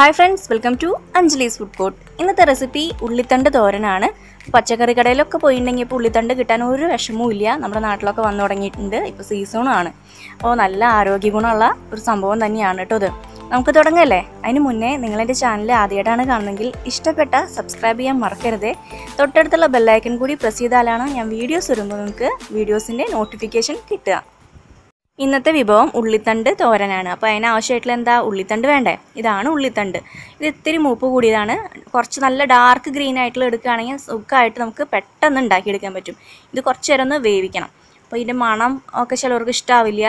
Hi friends welcome to Anjali's food court ഇന്നത്തെ recipe ഉള്ളിത്തണ്ട് തോരനാണ്. പച്ചക്കറി കടയിലൊക്കെ പോയിട്ടുണ്ടെങ്കിൽ ഇപ്പോൾ ഉള്ളിത്തണ്ട് കിട്ടാൻ ഒരു വിഷമവും ഇല്ല. നമ്മുടെ നാട്ടിലൊക്കെ വന്നു തുടങ്ങിയിട്ടുണ്ട്. ഇപ്പോൾ സീസണാണ് അപ്പോൾ നല്ല ആരോഗ്യഗുണമുള്ള ഒരു സംഭവം തന്നെയാണ് കേട്ടോ ഇത്. നമുക്ക് തുടങ്ങല്ലേ? അതിന് മുന്നേ നിങ്ങളെന്റെ ചാനൽ ആദ്യമായിട്ടാണ് കാണുന്നതെങ്കിൽ ഇഷ്ടപ്പെട്ട സബ്സ്ക്രൈബ് ചെയ്യാൻ മറക്കരുത്. തൊട്ടടുത്തുള്ള ബെല്ലൈക്കൺ കൂടി പ്രസ് ചെയ്താലാണ് ഞാൻ വീഡിയോസ് വരുമ്പോൾ നിങ്ങൾക്ക് വീഡിയോസിന്റെ നോട്ടിഫിക്കേഷൻ കിട്ടുക. ഇന്നത്തെ വിഭവം ഉള്ളിത്തണ്ട് തോരനാണ്. അപ്പോൾ അതിനാവശ്യമായിട്ടുള്ള എന്താ? ഉള്ളിത്തണ്ട് വേണ്ടേ? ഇതാണ് ഉള്ളിത്തണ്ട്. ഇത് ഇത്തിരി മൂപ്പ് കൂടിയതാണ്. കുറച്ച് നല്ല ഡാർക്ക് ഗ്രീൻ ആയിട്ടുള്ള എടുക്കുകയാണെങ്കിൽ സുഖമായിട്ട് നമുക്ക് പെട്ടെന്ന് ഉണ്ടാക്കിയെടുക്കാൻ പറ്റും. ഇത് കുറച്ച് നേരം ഒന്ന് വേവിക്കണം. അപ്പോൾ ഇതിന്റെ മണം ഒക്കെ ചിലവർക്ക് ഇഷ്ടാവില്ല.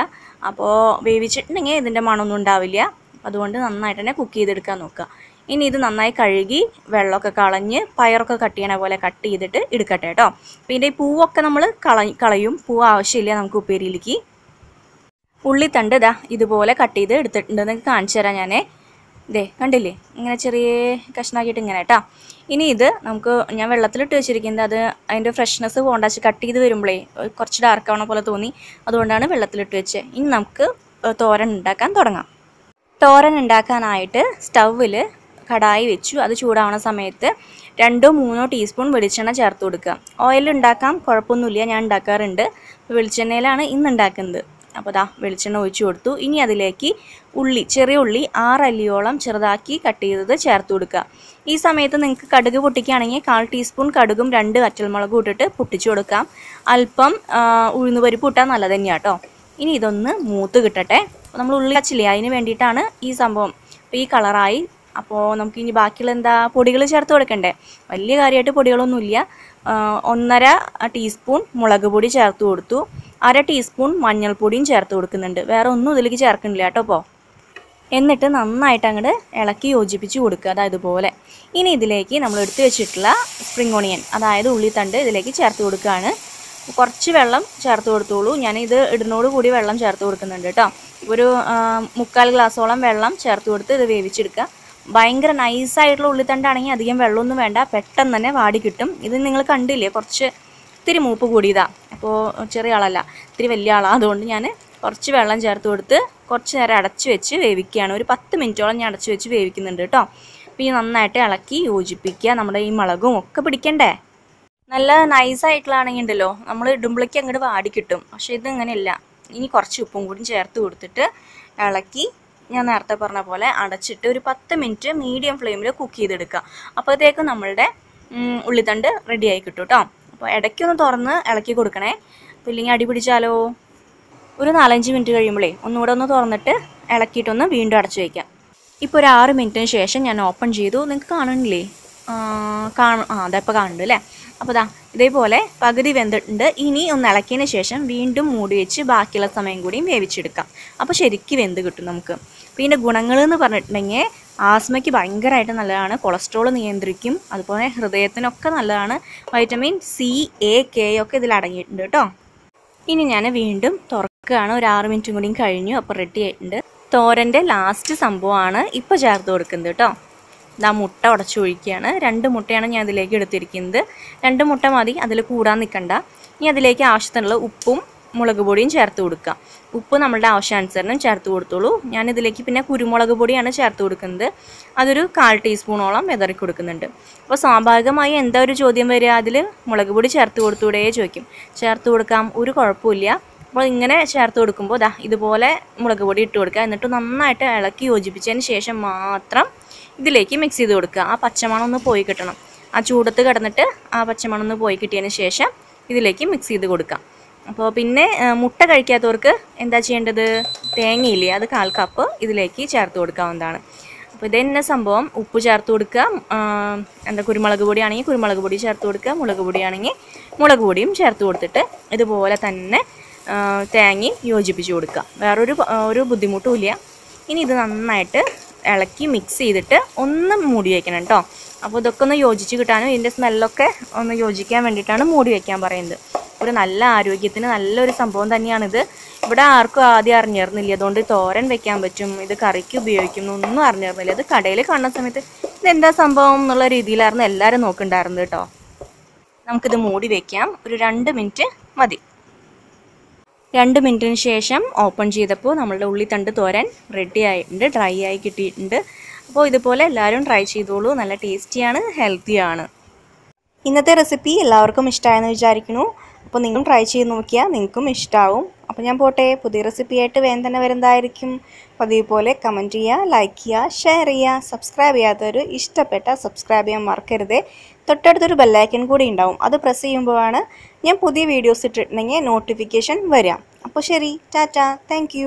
അപ്പോൾ വേവിച്ചിട്ടുണ്ടെങ്കിൽ ഇതിന്റെ മണമൊന്നും ഉണ്ടാവില്ല. അതുകൊണ്ട് നന്നായിട്ട് തന്നെ കുക്ക് ചെയ്തെടുക്കാൻ നോക്കുക. ഇനി ഇത് നന്നായി കഴുകി വെള്ളമൊക്കെ കളഞ്ഞ് പയറൊക്കെ കട്ട് ചെയ്യണ പോലെ കട്ട് ചെയ്തിട്ട് എടുക്കട്ടെ കേട്ടോ. അപ്പോൾ ഇതിന്റെ ഈ പൂവൊക്കെ നമ്മൾ കളയും. പൂവ് ആവശ്യമില്ല നമുക്ക് ഉപ്പേരിയിലേക്ക്. ഉള്ളിത്തണ്ട് ഇതാ ഇതുപോലെ കട്ട് ചെയ്ത് എടുത്തിട്ടുണ്ട് നിങ്ങൾക്ക് കാണിച്ചു തരാം ഞാൻ ഇതേ കണ്ടില്ലേ? ഇങ്ങനെ ചെറിയ കഷ്ണാക്കിയിട്ട് ഇങ്ങനെ കേട്ടോ ഇനി ഇത് നമുക്ക് ഞാൻ വെള്ളത്തിലിട്ട് വെച്ചിരിക്കുന്നത് അത് അതിന്റെ ഫ്രഷ്നെസ് പോകണ്ടാച്ച് കട്ട് ചെയ്ത് വരുമ്പോഴേ കുറച്ച് ഡാർക്ക് ആവണ പോലെ തോന്നി. അതുകൊണ്ടാണ് വെള്ളത്തിലിട്ട് വെച്ചത് ഇനി നമുക്ക് തോരൻ ഉണ്ടാക്കാൻ തുടങ്ങാം. തോരൻ ഉണ്ടാക്കാനായിട്ട് സ്റ്റൗവിൽ കടായി വെച്ചു. അത് ചൂടാവുന്ന സമയത്ത് രണ്ടോ മൂന്നോ ടീസ്പൂൺ വെളിച്ചെണ്ണ ചേർത്ത് കൊടുക്കുക. ഓയിൽ ഉണ്ടാക്കാം കുഴപ്പമൊന്നുമില്ല. ഞാൻ ഉണ്ടാക്കാറുണ്ട്. വെളിച്ചെണ്ണയിലാണ് ഇന്ന് ഉണ്ടാക്കുന്നത്. അപ്പോൾ ദാ വെളിച്ചെണ്ണ ഒഴിച്ചു കൊടുത്തു. ഇനി അതിലേക്ക് ഉള്ളി ചെറിയ ഉള്ളി ആറല്ലിയോളം ചെറുതാക്കി കട്ട് ചെയ്തത് ചേർത്ത് കൊടുക്കുക. ഈ സമയത്ത് നിങ്ങൾക്ക് കടുക് പൊട്ടിക്കുകയാണെങ്കിൽ കാൽ ടീസ്പൂൺ കടുകും രണ്ട് വറ്റൽമുളകും ഇട്ടിട്ട് പൊട്ടിച്ചു കൊടുക്കാം അല്പം ഉഴുന്നുപരിപ്പ് ഇട്ടാൽ നല്ലത് തന്നെയാണ് കേട്ടോ. ഇനി ഇതൊന്ന് മൂത്ത് കിട്ടട്ടെ. നമ്മൾ ഉള്ളി വച്ചില്ലേ അതിന് വേണ്ടിയിട്ടാണ് ഈ സംഭവം അപ്പോൾ ഈ കളറായി. അപ്പോൾ നമുക്ക് ഇനി ബാക്കിയുള്ള എന്താ പൊടികൾ ചേർത്ത് കൊടുക്കണ്ടേ? വലിയ കാര്യമായിട്ട് പൊടികളൊന്നുമില്ല. ഒന്നര ടീസ്പൂൺ മുളക് പൊടി ചേർത്ത് കൊടുത്തു. അര ടീസ്പൂൺ മഞ്ഞൾപ്പൊടിയും ചേർത്ത് കൊടുക്കുന്നുണ്ട്. വേറെ ഒന്നും ഇതിലേക്ക് ചേർക്കുന്നില്ല കേട്ടോ അപ്പോൾ എന്നിട്ട് നന്നായിട്ട് അങ്ങോട്ട് ഇളക്കി യോജിപ്പിച്ച് കൊടുക്കുക. അതായത് പോലെ ഇനി ഇതിലേക്ക് നമ്മൾ എടുത്തു വെച്ചിട്ടുള്ള സ്പ്രിംഗ് ഓണിയൻ അതായത് ഉള്ളിത്തണ്ട് ഇതിലേക്ക് ചേർത്ത് കൊടുക്കുകയാണ്. കുറച്ച് വെള്ളം ചേർത്ത് കൊടുത്തോളൂ. ഞാൻ ഇത് ഇടുന്നോട് കൂടി വെള്ളം ചേർത്ത് കൊടുക്കുന്നുണ്ട് കേട്ടോ. ഒരു മുക്കാൽ ഗ്ലാസോളം വെള്ളം ചേർത്ത് കൊടുത്ത് ഇത് വേവിച്ചെടുക്കുക. ഭയങ്കര നൈസായിട്ടുള്ള ഉള്ളിത്തണ്ടാണെങ്കിൽ അധികം വെള്ളമൊന്നും വേണ്ട. പെട്ടെന്ന് തന്നെ വാടി കിട്ടും. ഇത് നിങ്ങൾ കണ്ടില്ലേ? കുറച്ച് ഇത്തിരി മൂപ്പ് കൂടിയതാണ് അപ്പോൾ ചെറിയ ആളല്ല ഇത്തിരി വലിയ ആളാണ് അതുകൊണ്ട് ഞാൻ കുറച്ച് വെള്ളം ചേർത്ത് കൊടുത്ത് കുറച്ച് നേരം അടച്ചു വെച്ച് വേവിക്കുകയാണ്. ഒരു പത്ത് മിനിറ്റോളം ഞാൻ അടച്ചു വെച്ച് വേവിക്കുന്നുണ്ട് കേട്ടോ. അപ്പോൾ ഈ നന്നായിട്ട് ഇളക്കി യോജിപ്പിക്കുക. നമ്മുടെ ഈ മുളകും ഒക്കെ പിടിക്കണ്ടേ? നല്ല നൈസായിട്ടുള്ളതാണെങ്കിൽ ഉണ്ടല്ലോ നമ്മൾ ഇടുമ്പോഴേക്ക് അങ്ങോട്ട് വാടി കിട്ടും. പക്ഷേ ഇത് ഇനി കുറച്ച് ഉപ്പും കൂടി ചേർത്ത് കൊടുത്തിട്ട് ഇളക്കി ഞാൻ നേരത്തെ പറഞ്ഞ പോലെ അടച്ചിട്ട് ഒരു പത്ത് മിനിറ്റ് മീഡിയം ഫ്ലെയിമിൽ കുക്ക് ചെയ്തെടുക്കുക. അപ്പോഴത്തേക്കും നമ്മളുടെ ഉള്ളിത്തണ്ട് റെഡിയായി കിട്ടും കേട്ടോ. അപ്പോൾ ഇടയ്ക്കൊന്ന് തുറന്ന് ഇളക്കി കൊടുക്കണേ. അപ്പോൾ ഇല്ലെങ്കിൽ അടി പിടിച്ചാലോ? ഒരു നാലഞ്ച് മിനിറ്റ് കഴിയുമ്പോഴേ ഒന്നുകൂടെ ഒന്ന് തുറന്നിട്ട് ഇളക്കിയിട്ടൊന്ന് വീണ്ടും അടച്ചു വയ്ക്കാം ഇപ്പോൾ ഒരു ആറ് മിനിറ്റിന് ശേഷം ഞാൻ ഓപ്പൺ ചെയ്തു. നിങ്ങൾക്ക് കാണണില്ലേ കാണും. ആ അതപ്പോൾ കാണുന്നുണ്ട് അല്ലേ? അപ്പോൾ ദാ ഇതേപോലെ പകുതി വെന്തിട്ടുണ്ട്. ഇനി ഒന്ന് ഇളക്കിയതിന് ശേഷം വീണ്ടും മൂടി വെച്ച് ബാക്കിയുള്ള സമയം കൂടിയും വേവിച്ചെടുക്കാം. അപ്പോൾ ശരിക്കും വെന്ത് കിട്ടും നമുക്ക്. അപ്പോൾ ഇതിന്റെ ഗുണങ്ങൾ എന്ന് പറഞ്ഞിട്ടുണ്ടെങ്കിൽ ആസ്മയ്ക്ക് ഭയങ്കരമായിട്ട് നല്ലതാണ്. കൊളസ്ട്രോൾ നിയന്ത്രിക്കും. അതുപോലെ ഹൃദയത്തിനൊക്കെ നല്ലതാണ്. വൈറ്റമിൻ സി എ കെ ഒക്കെ ഇതിൽ അടങ്ങിയിട്ടുണ്ട് കേട്ടോ ഇനി ഞാൻ വീണ്ടും തുറക്കുകയാണ്. ഒരു ആറ് മിനിറ്റും കൂടിയും കഴിഞ്ഞു. അപ്പോൾ റെഡി ആയിട്ടുണ്ട്. തോരന്റെ ലാസ്റ്റ് സംഭവമാണ് ഇപ്പോൾ ചേർത്ത് കൊടുക്കുന്നത് കേട്ടോ ഇതാ മുട്ട ഉടച്ചൊഴിക്കുകയാണ്. രണ്ട് മുട്ടയാണ് ഞാൻ അതിലേക്ക് എടുത്തിരിക്കുന്നത്. രണ്ട് മുട്ട മതി അതിൽ കൂടാൻ നിൽക്കണ്ട. ഇനി അതിലേക്ക് ആവശ്യത്തിനുള്ള ഉപ്പും മുളക് പൊടിയും ചേർത്ത് കൊടുക്കുക ഉപ്പ് നമ്മളുടെ ആവശ്യാനുസരണം ചേർത്ത് കൊടുത്തോളൂ. ഞാൻ ഇതിലേക്ക് പിന്നെ കുരുമുളക് പൊടിയാണ് ചേർത്ത് കൊടുക്കുന്നത്. അതൊരു കാൽ ടീസ്പൂണോളം വിതറി കൊടുക്കുന്നുണ്ട്. അപ്പോൾ സ്വാഭാവികമായി എന്താ ഒരു ചോദ്യം വരിക അതിൽ? മുളക് പൊടി ചേർത്ത് കൊടുത്തൂടെ ചോദിക്കും. ചേർത്ത് കൊടുക്കാം ഒരു കുഴപ്പമില്ല. അപ്പോൾ ഇങ്ങനെ ചേർത്ത് കൊടുക്കുമ്പോൾ ദാ ഇതുപോലെ മുളക് പൊടി ഇട്ട് കൊടുക്കുക. എന്നിട്ട് നന്നായിട്ട് ഇളക്കി യോജിപ്പിച്ചതിന് ശേഷം മാത്രം ഇതിലേക്ക് മിക്സ് ചെയ്ത് കൊടുക്കുക. ആ പച്ചമണം ഒന്ന് പോയി കിട്ടണം. ആ ചൂടത്ത് കിടന്നിട്ട് ആ പച്ചമണം ഒന്ന് പോയി കിട്ടിയതിന് ശേഷം ഇതിലേക്ക് മിക്സ് ചെയ്ത് കൊടുക്കാം അപ്പോൾ പിന്നെ മുട്ട കഴിക്കാത്തവർക്ക് എന്താ ചെയ്യേണ്ടത്? തേങ്ങയില്ലേ അത് കാൽ കപ്പ് ഇതിലേക്ക് ചേർത്ത് കൊടുക്കാവുന്നതാണ്. അപ്പോൾ ഇതെന്നെ സംഭവം. ഉപ്പ് ചേർത്ത് കൊടുക്കുക. എന്താ കുരുമുളക് പൊടി ആണെങ്കിൽ കുരുമുളക് പൊടി ചേർത്ത് കൊടുക്കുക. മുളക് പൊടിയാണെങ്കിൽ മുളക് പൊടിയും ചേർത്ത് കൊടുത്തിട്ട് ഇതുപോലെ തന്നെ തേങ്ങ യോജിപ്പിച്ച് കൊടുക്കുക. വേറൊരു ഒരു ബുദ്ധിമുട്ടും ഇല്ല. ഇനി ഇത് നന്നായിട്ട് ഇളക്കി മിക്സ് ചെയ്തിട്ട് ഒന്ന് മൂടി വയ്ക്കണം കേട്ടോ അപ്പോൾ ഇതൊക്കെ ഒന്ന് യോജിച്ച് കിട്ടാനും ഇതിന്റെ സ്മെല്ലൊക്കെ ഒന്ന് യോജിക്കാൻ വേണ്ടിയിട്ടാണ് മൂടി വയ്ക്കാൻ പറയുന്നത്. ഒരു നല്ല ആരോഗ്യത്തിന് നല്ലൊരു സംഭവം തന്നെയാണിത്. ഇവിടെ ആർക്കും ആദ്യം അറിഞ്ഞിരുന്നില്ല. അതുകൊണ്ട് തോരൻ വെക്കാൻ പറ്റും ഇത് കറിക്ക് ഉപയോഗിക്കും ഒന്നും അറിഞ്ഞിരുന്നില്ല. ഇത് കടയിൽ കാണുന്ന സമയത്ത് ഇതെന്താ സംഭവം എന്നുള്ള രീതിയിലായിരുന്നു എല്ലാവരും നോക്കുന്നുണ്ടായിരുന്നത് കേട്ടോ നമുക്കിത് മൂടി വയ്ക്കാം ഒരു രണ്ട് മിനിറ്റ് മതി. രണ്ട് മിനിറ്റിന് ശേഷം ഓപ്പൺ ചെയ്തപ്പോൾ നമ്മളുടെ ഉള്ളിത്തണ്ട് തോരൻ റെഡി ആയിട്ടുണ്ട് ഡ്രൈ ആയി കിട്ടിയിട്ടുണ്ട്. അപ്പോൾ ഇതുപോലെ എല്ലാവരും ട്രൈ ചെയ്തോളൂ. നല്ല ടേസ്റ്റിയാണ് ഹെൽത്തിയാണ് ഇന്നത്തെ റെസിപ്പി എല്ലാവർക്കും ഇഷ്ടമായെന്ന് വിചാരിക്കുന്നു. അപ്പോൾ നിങ്ങളും ട്രൈ ചെയ്ത് നോക്കിയാൽ നിങ്ങൾക്കും ഇഷ്ടമാവും അപ്പോൾ ഞാൻ പോട്ടെ പുതിയ റെസിപ്പി ആയിട്ട് വേഗം തന്നെ വരുന്നതായിരിക്കും. പതിവ് പോലെ കമന്റ് ചെയ്യുക ലൈക്ക് ചെയ്യുക ഷെയർ ചെയ്യുക. സബ്സ്ക്രൈബ് ചെയ്യാത്തവർ ഇഷ്ടപ്പെട്ട സബ്സ്ക്രൈബ് ചെയ്യാൻ മറക്കരുത്. തൊട്ടടുത്തൊരു ബെല്ലൈക്കൻ കൂടി ഉണ്ടാവും. അത് പ്രസ് ചെയ്യുമ്പോഴാണ് ഞാൻ പുതിയ വീഡിയോസ് ഇട്ടിട്ടുണ്ടെങ്കിൽ നോട്ടിഫിക്കേഷൻ വരാം. അപ്പോൾ ശരി ടാറ്റ താങ്ക്